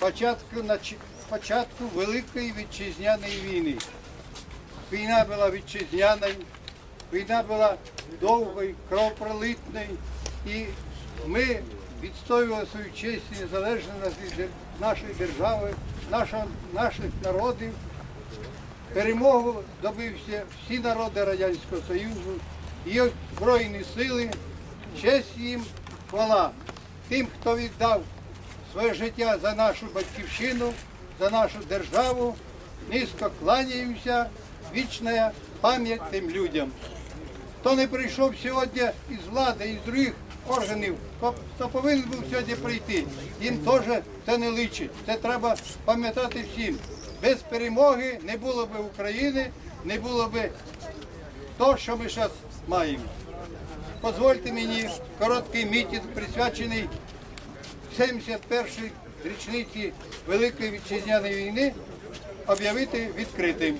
початку, початку Великої вітчизняної війни. Війна була вітчизняною, війна була довгою, кровопролитною, і ми відстоювали свою честь і незалежність від нашої держави, нашого, наших народів. Перемогу добився всі народи Радянського Союзу, і Збройні сили, честь їм, хвала тим, хто віддав своє життя за нашу батьківщину, за нашу державу. Низько кланяємося, вічна пам'ять тим людям. Хто не прийшов сьогодні із влади, із других органів, хто, повинен був сьогодні прийти, їм теж це не личить. Це треба пам'ятати всім. Без перемоги не було б України, не було б того, що ми зараз маємо. Дозвольте мені короткий мітинг, присвячений 71-й річниці Великої вітчизняної війни, об'явити відкритим.